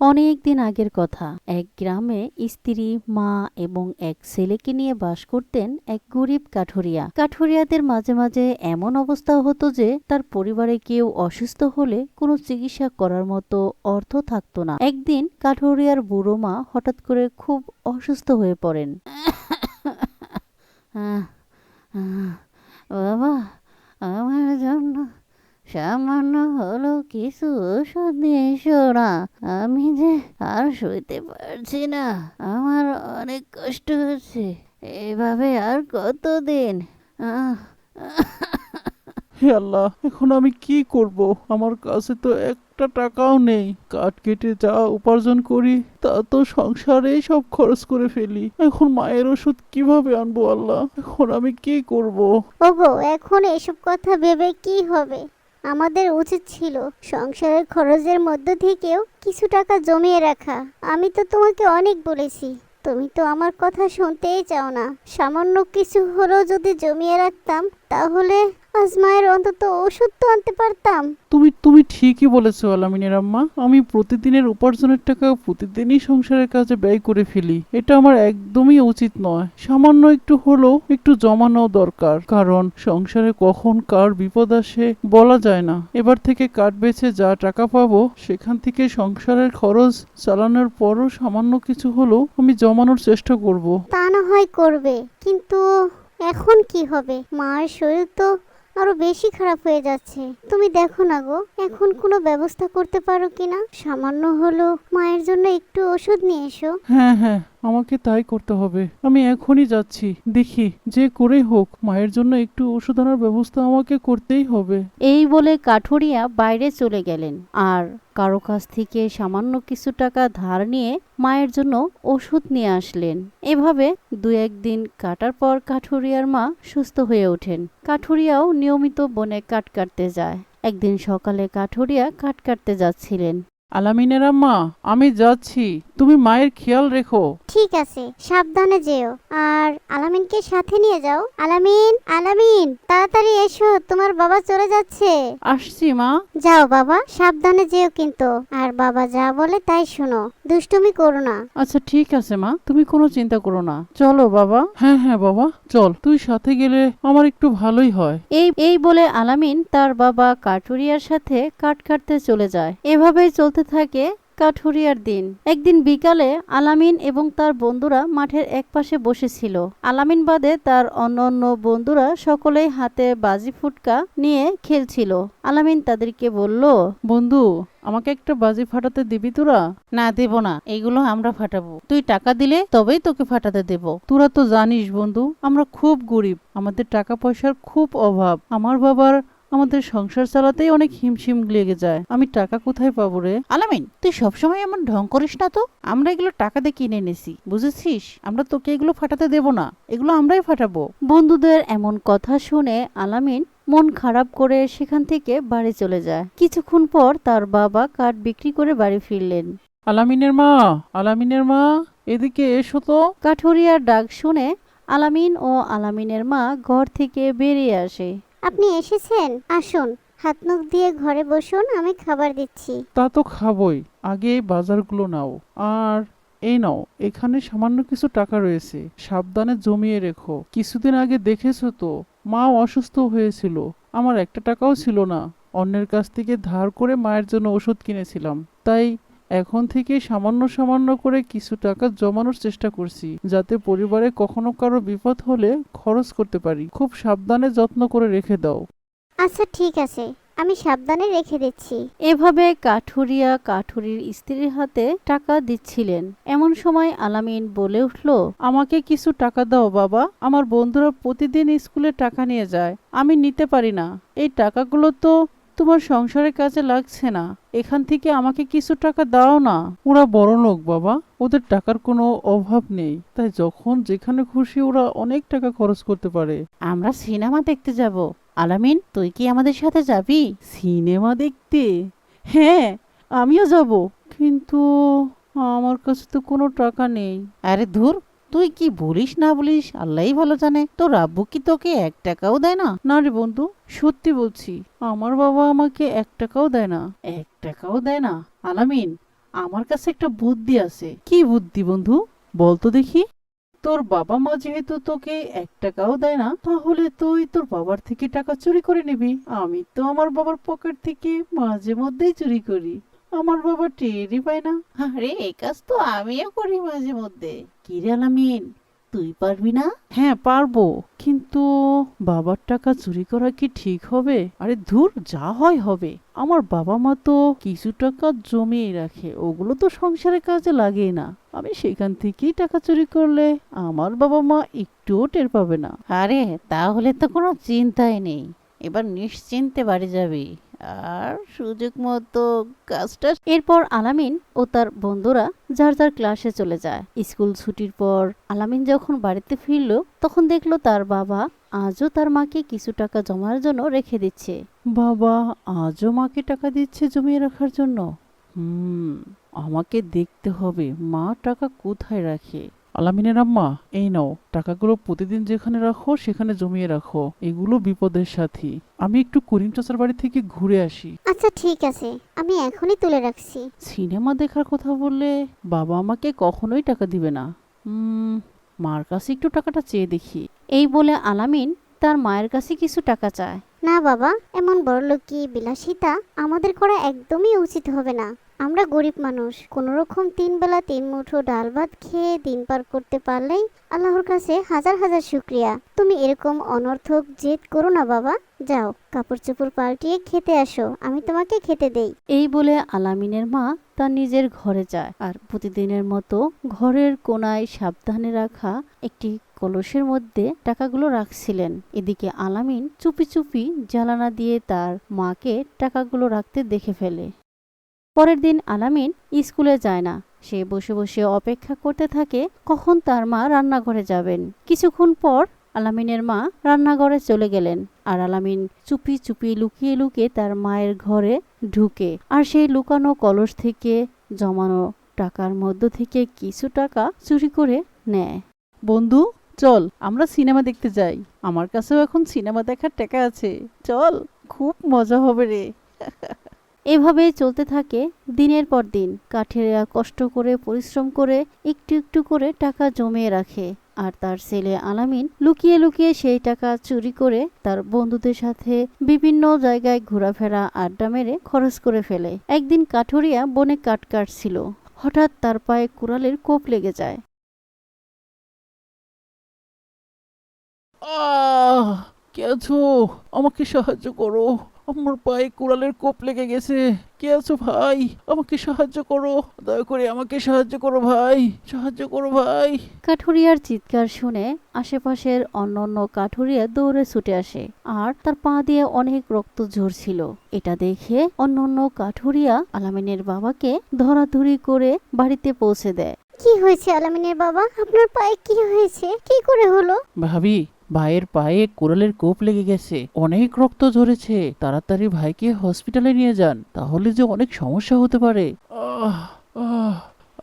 অনেক দিন আগের কথা। এক গ্রামে স্ত্রী, মা এবং এক ছেলেকে নিয়ে বাস করতেন এক গরিব কাঠুরিয়া। কাঠুরিয়াদের মাঝে মাঝে এমন অবস্থা হতো যে, তার পরিবারে কেউ অসুস্থ হলে কোনো চিকিৎসা করার মতো অর্থ থাকতো না। একদিন কাঠুরিয়ার বুড়ো মা হঠাৎ করে খুব অসুস্থ হয়ে পড়েন। বাবা, আমার জন্য সামান্য হলো কিছু ওষুধ নিয়ে এসো না। আমি যে আর সইতে পারছি না। আমার অনেক কষ্ট হচ্ছে। এভাবে আর কতদিন? আহ, হে আল্লাহ এখন আমি কি করব? আমার কাছে তো একটা টাকাও নেই। কাঠ কেটে যা উপার্জন করি তা তো সংসারেই সব খরচ করে ফেলি। এখন মায়ের ওষুধ কীভাবে আনব আল্লাহ? এখন আমি কি করব? ওগো এখন এসব কথা ভেবে কি হবে? আমাদের উচিত ছিল সংসারের খরচের মধ্য থেকেও কিছু টাকা জমিয়ে রাখা। আমি তো তোমাকে অনেক বলেছি, তুমি তো আমার কথা শুনতেই চাও না। সামান্য কিছু হলেও যদি জমিয়ে রাখতাম, তাহলে আজ মায়ের অন্তত ওষুধ তো আনতে পারতাম। তুমি তুমি ঠিকই বলেছ আলামিনের আম্মা। আমি প্রতিদিনের উপার্জনের টাকা প্রতিদিনই সংসারের কাজে ব্যয় করে ফেলি। এটা আমার একদমই উচিত নয়। সামান্য একটু হলেও একটু জমানো দরকার। কারণ সংসারে কখন কার বিপদ আসে বলা যায় না। এবার থেকে কাঠ বেছে যা টাকা পাবো সেখান থেকে সংসারের খরচ চালানোর পরও সামান্য কিছু হলেও আমি জমানোর চেষ্টা করব। তা না হয় করবে কিন্তু এখন কি হবে? মার শরীর তো আরও বেশি খারাপ হয়ে যাচ্ছে। তুমি দেখো না গো, এখন কোনো ব্যবস্থা করতে পারো কিনা? সামান্য হলো মায়ের জন্য একটু ওষুধ নিয়ে এসো। হ্যাঁ হ্যাঁ। আমাকে তাই করতে হবে। আমি এখনই যাচ্ছি। দেখি, যে করে হোক, মায়ের জন্য একটু ওষুধ আনার ব্যবস্থা আমাকে করতেই হবে। এই বলে কাঠুরিয়া বাইরে চলে গেলেন। আর কারও কাছ থেকে সামান্য কিছু টাকা ধার নিয়ে মায়ের জন্য ওষুধ নিয়ে আসলেন। এভাবে দু একদিন কাটার পর কাঠুরিয়ার মা সুস্থ হয়ে ওঠেন। কাঠুরিয়াও নিয়মিত বনে কাঠ কাটতে যায়। একদিন সকালে কাঠুরিয়া কাঠ কাটতে যাচ্ছিলেন। আলামিনের আম্মা আমি যাচ্ছি। তুমি মায়ের খেয়াল রেখো। ঠিক আছে সাবধানে যেও। আর আলামিনকে সাথে নিয়ে যাও। আলামিন আলামিন তাড়াতাড়ি এসো তোমার বাবা চলে যাচ্ছে। আসছি মা। যাও বাবা সাবধানে যেও কিন্তু। আর বাবা যা বলে তাই শোনো। দুষ্টুমি করো না। আচ্ছা ঠিক আছে মা। তুমি কোনো চিন্তা করো না। চলো বাবা। হ্যাঁ হ্যাঁ বাবা। চল তুই সাথে গেলে আমার একটু ভালোই হয়। এই এই বলে আলামিন তার বাবা কাঠুরিয়ার সাথে কাঠ কাটতে চলে যায়। এভাবেই চলতে থাকে কাঠুরিয়ার দিন। একদিন বিকালে আলামিন এবং তার বন্ধুরা মাঠের একপাশে বসেছিল। আলামিন বাদে তার অন্য অন্য বন্ধুরা সকলেই হাতে বাজি ফুটকা নিয়ে খেলছিল। আলামিন তাদেরকে বলল, বন্ধু, আমাকে একটা বাজি ফাটাতে দিবি তোরা? না, দেব না, এগুলো আমরা ফাটাবো। তুই টাকা দিলে তবেই তোকে ফাটাতে দেব। তোরা তো জানিস বন্ধু, আমরা খুব গরিব। আমাদের টাকা পয়সার খুব অভাব। আমার বাবার আমাদের সংসার চালাতেই অনেক হিমশিম লেগে যায়। আমি টাকা কোথায় পাবো রে? আলামিন তুই সবসময় এমন ঢং করিস না তো? আমরা এগুলো টাকা দিয়ে কিনে এনেছি বুঝেছিস? আমরা তোকে এগুলো ফাটাতে দেব না এগুলো আমরাই ফাটাবো। বন্ধুদের এমন কথা শুনে আলামিন মন খারাপ করে সেখান থেকে বাড়ি চলে যায়। কিছুক্ষণ পর তার বাবা কাঠ বিক্রি করে বাড়ি ফিরলেন। আলামিনের মা আলামিনের মা এদিকে এসো তো। কাঠুরিয়ার ডাক শুনে আলামিন ও আলামিনের মা ঘর থেকে বেরিয়ে আসে। আপনি এসেছেন? আসুন, হাত মুখ দিয়ে ঘরে বসুন, আমি খাবার দিচ্ছি। তা তো খাবই, আগে বাজারগুলো নাও। আর এই নাও, এখানে সামান্য কিছু টাকা রয়েছে, সাবধানে জমিয়ে রেখো। কিছুদিন আগে দেখেছ তো মা অসুস্থ হয়েছিল। আমার একটা টাকাও ছিল না। অন্যের কাছ থেকে ধার করে মায়ের জন্য ওষুধ কিনেছিলাম। তাই এখন থেকে সামান্য সামান্য করে কিছু টাকা জমানোর চেষ্টা করছি যাতে পরিবারে কখনো কারও বিপদ হলে খরচ করতে পারি। খুব সাবধানে যত্ন করে রেখে দাও। আচ্ছা ঠিক আছে। আমি সাবধানে রেখে দিচ্ছি। এভাবে কাঠুরিয়া কাঠুরির স্ত্রীর হাতে টাকা দিচ্ছিলেন। এমন সময় আলামিন বলে উঠল আমাকে কিছু টাকা দাও বাবা। আমার বন্ধুরা প্রতিদিন স্কুলে টাকা নিয়ে যায়। আমি নিতে পারি না। এই টাকাগুলো তো তোমার সংসারের কাজে লাগছে না। এখান থেকে আমাকে কিছু টাকা দাও না। ওরা বড় লোক বাবা। ওদের টাকার কোনো অভাব নেই। তাই যখন যেখানে খুশি ওরা অনেক টাকা খরচ করতে পারে। আমরা সিনেমা দেখতে যাব। আলামিন তুই কি আমাদের সাথে যাবি? সিনেমা দেখতে? হ্যাঁ আমিও যাব। কিন্তু আমার কাছে তো কোনো টাকা নেই। আরে ধুর তুই কি বলিস না বলিস আল্লাহ ভালো জানে। তোর আব্বু কি তোকে এক টাকাও দেয় না? না রে বন্ধু সত্যি বলছি আমার বাবা আমাকে এক টাকাও দেয় না। এক টাকাও দেয় না? আলামিন আমার কাছে একটা বুদ্ধি আছে। কি বুদ্ধি বন্ধু? বল তো দেখি। তোর বাবা মা যেহেতু তোকে এক টাকাও দেয় না তাহলে তুই তোর বাবার থেকে টাকা চুরি করে নিবি। আমি তো আমার বাবার পকেট থেকে মাঝে মধ্যেই চুরি করি। আমার বাবা টেরই পায় না। আরে এই কাজ তো আমিও করি মাঝে মধ্যে। তুই পারবি না? হ্যাঁ পারব। কিন্তু বাবার টাকা চুরি করা কি ঠিক হবে? আরে ধুর যা হয় হবে। আমার বাবা মা তো কিছু টাকা জমিয়ে রাখে ওগুলো তো সংসারের কাজে লাগে না। আমি সেখান থেকেই টাকা চুরি করলে আমার বাবা মা একটুও টের পাবে না। আরে তাহলে তো কোনো চিন্তাই নেই। এবার নিশ্চিন্তে বাড়ি যাবি। আর সুযোগ মতো কাজটা এরপর আলামিন ও তার বন্ধুরা যার যার ক্লাসে চলে যায়। স্কুল ছুটির পর আলামিন যখন বাড়িতে ফিরল, তখন দেখল তার বাবা আজও তার মাকে কিছু টাকা জমার জন্য রেখে দিচ্ছে। বাবা, আজও মাকে টাকা দিচ্ছে জমিয়ে রাখার জন্য? হুম, আমাকে দেখতে হবে। মা টাকা কোথায় রাখে? আলামিনের আম্মা এই নাও টাকাগুলো প্রতিদিন যেখানে রাখো সেখানে জমিয়ে রাখো। এগুলো বিপদের সাথী। আমি একটু করিম চাচার বাড়ি থেকে ঘুরে আসি। আচ্ছা ঠিক আছে। আমি এখনই তুলে রাখছি। সিনেমা দেখার কথা বললে বাবা আমাকে কখনোই টাকা দিবে না। মার কাছে একটু টাকাটা চেয়ে দেখি। এই বলে আলামিন তার মায়ের কাছে কিছু টাকা চায়। না বাবা এমন বড়লোকি বিলাসিতা? আমাদের করা একদমই উচিত হবে না। আমরা গরিব মানুষ। কোনো রকম তিন বেলা তিন মুঠো ডাল ভাত খেয়ে দিন পার করতে পারলেই আল্লাহর কাছে হাজার হাজার শুক্রিয়া। তুমি এরকম অনর্থক জেদ করো না বাবা। যাও কাপড় চোপড় পাল্টিয়ে খেতে আসো। আমি তোমাকে খেতে দেই। এই বলে আলামিনের মা তার নিজের ঘরে যায়। আর প্রতিদিনের মতো ঘরের কোনায় সাবধানে রাখা একটি কলসের মধ্যে টাকাগুলো রাখছিলেন। এদিকে আলামিন চুপি চুপি জ্বালানা দিয়ে তার মাকে টাকাগুলো রাখতে দেখে ফেলে। পরের দিন আলামিন স্কুলে যায় না। সে বসে বসে অপেক্ষা করতে থাকে কখন তার মা রান্নাঘরে যাবেন। কিছুক্ষণ পর আলামিনের মা রান্নাঘরে চলে গেলেন আর আলামিন চুপি চুপি লুকিয়ে লুকিয়ে তার মায়ের ঘরে ঢুকে। আর সেই লুকানো কলস থেকে, জমানো টাকার মধ্য থেকে কিছু টাকা চুরি করে নেয়। বন্ধু, চল, আমরা সিনেমা দেখতে যাই। আমার কাছেও এখন সিনেমা দেখার টাকা আছে। চল, খুব মজা হবে রে। এভাবেই চলতে থাকে দিনের পর দিন। কাঠেরা কষ্ট করে, পরিশ্রম করে, একটু একটু করে টাকা জমিয়ে রাখে। আর তার ছেলে আলামিন লুকিয়ে লুকিয়ে সেই টাকা চুরি করে তার বন্ধুদের সাথে বিভিন্ন জায়গায় ঘোরাফেরা, আড্ডা মেরে খরচ করে ফেলে। একদিন কাঠুরিয়া বনে কাঠ কাটছিল। হঠাৎ তার পায়ে কুড়ালের কোপ লেগে যায়। আহ কে আমাকে সাহায্য করো। আমার পায়ে কুড়ালের কোপ লেগে গেছে। কে আছো ভাই? আমাকে সাহায্য করো। দয়া করে আমাকে সাহায্য করো ভাই। সাহায্য করো ভাই। কাঠুরিয়ার চিৎকার শুনে আশেপাশের অন্যান্য কাঠুরিয়া দৌড়ে ছুটে আসে আর তার পা দিয়ে অনেক রক্ত ঝরছিল। এটা দেখে অন্যান্য কাঠুরিয়া আলামিনের বাবাকে ধরাধরি করে বাড়িতে পৌঁছে দেয়। কি হয়েছে আলামিনের বাবা? আপনার পায়ে কি হয়েছে? কি করে হলো? ভাবি ভাইয়ের পায়ে কোরালের কোপ লেগে গেছে। অনেক রক্ত ঝরেছে। তাড়াতাড়ি ভাইকে হসপিটালে নিয়ে যান, তাহলে যে অনেক সমস্যা হতে পারে।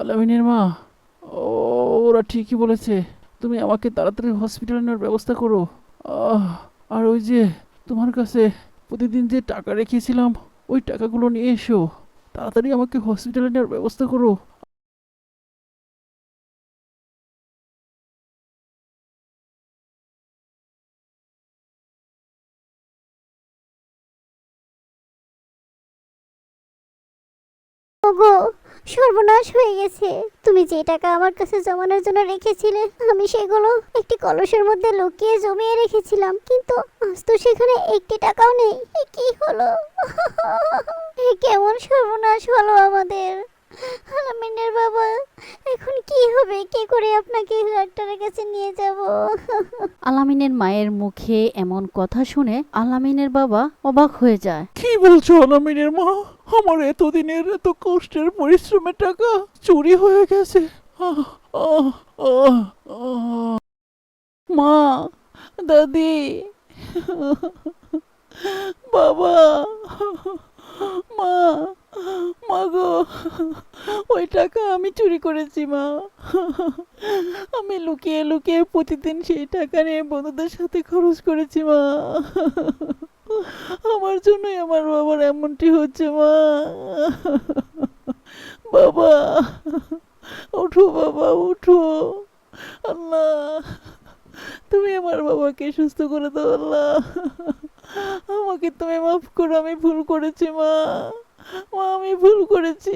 আলামিনের মা ওরা ঠিকই বলেছে। তুমি আমাকে তাড়াতাড়ি হসপিটালে নেওয়ার ব্যবস্থা করো। আর ওই যে তোমার কাছে প্রতিদিন যে টাকা রেখেছিলাম, ওই টাকাগুলো নিয়ে এসো। তাড়াতাড়ি আমাকে হসপিটালে নেওয়ার ব্যবস্থা করো। ওগো, সর্বনাশ হয়ে গেছে। তুমি যে টাকা আমার কাছে জমানোর জন্য রেখেছিলে, আমি সেগুলো একটি কলসের মধ্যে লুকিয়ে জমিয়ে রেখেছিলাম, কিন্তু আজ তো সেখানে একটি টাকাও নেই। কি হলো? কেমন সর্বনাশ হলো আমাদের। আলামিনের বাবা এখন কি হবে? কি করে আপনাকে ডাক্তারের কাছে নিয়ে যাব? আলামিনের মায়ের মুখে এমন কথা শুনে আলামিনের বাবা অবাক হয়ে যায়। কি বলছো আলামিনের মা? আমার এতদিনের এত কষ্টের পরিশ্রমের টাকা চুরি হয়ে গেছে। মা দাদি। বাবা। মা মা গো, ওই টাকা আমি চুরি করেছি মা। আমি লুকিয়ে লুকিয়ে প্রতিদিন সেই টাকা নিয়ে বন্ধুদের সাথে খরচ করেছি মা। আমার জন্যই আমার বাবার এমনটি হচ্ছে মা। বাবা, ওঠো বাবা, ওঠো। আল্লাহ, তুমি আমার বাবাকে সুস্থ করে দাও আল্লাহ। আমাকে তুমি মাফ করো, আমি ভুল করেছি মা। মা আমি ভুল করেছি।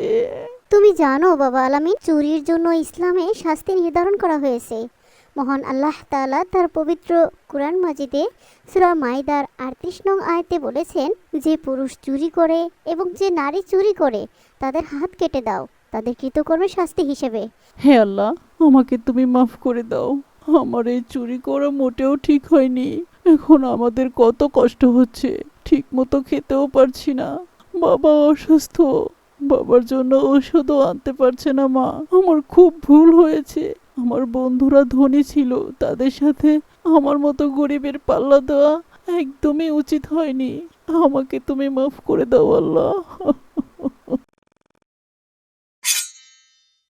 তুমি জানো বাবা আলামিন চুরির জন্য ইসলামে শাস্তি নির্ধারণ করা হয়েছে। মহান আল্লাহ তাআলা তার পবিত্র কুরআন মাজিদে সূরা মাইদার আটত্রিশ নং আয়তে বলেছেন যে পুরুষ চুরি করে এবং যে নারী চুরি করে তাদের হাত কেটে দাও। তাদের কৃতকর্মের শাস্তি হিসেবে। হে আল্লাহ আমাকে তুমি মাফ করে দাও। আমার এই চুরি করা মোটেও ঠিক হয়নি। এখন আমাদের কত কষ্ট হচ্ছে। ঠিক মতো খেতেও পারছি না। বাবা অসুস্থ। বাবার জন্য ওষুধও আনতে পারছে না মা। আমার খুব ভুল হয়েছে। আমার বন্ধুরা ধনী ছিল। তাদের সাথে আমার মতো গরিবের পাল্লা দেওয়া একদমই উচিত হয়নি। আমাকে তুমি মাফ করে দাও আল্লাহ।